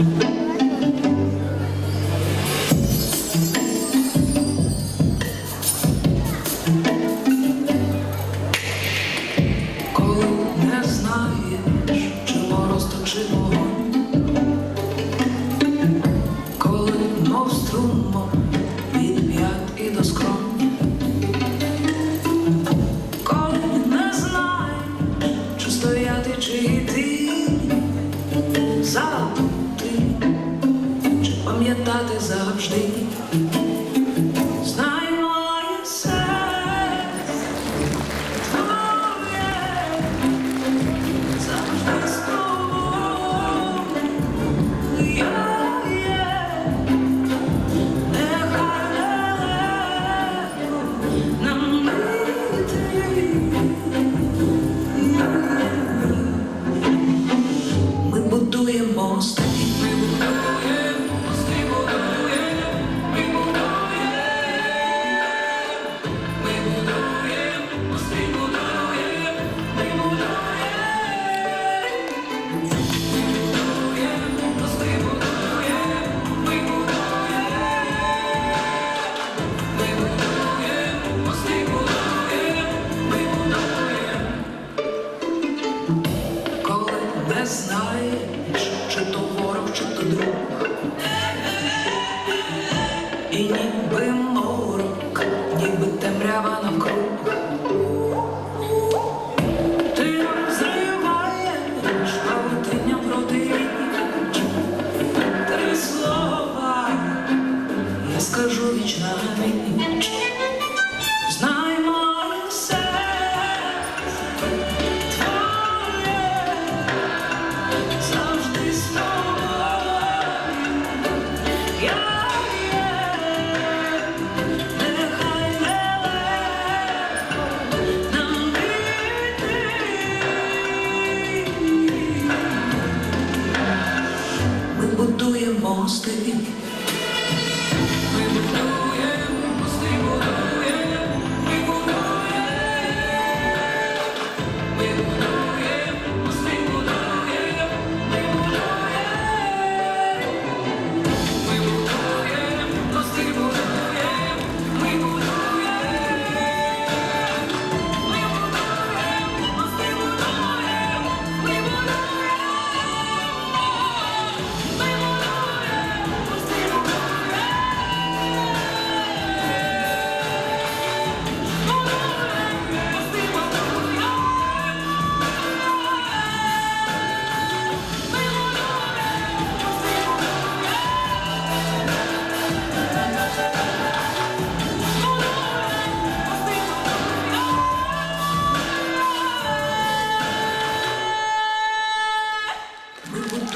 Коли не знаєш, чи мороз вогонь, коли мов струмом пам'ятати завжди. Темрява навкруг. Ти розриваєш павутиння протиріч, три слова, я скажу вічна ніч. Знай моє серце твоє, завжди з тобою. almost. Thank you.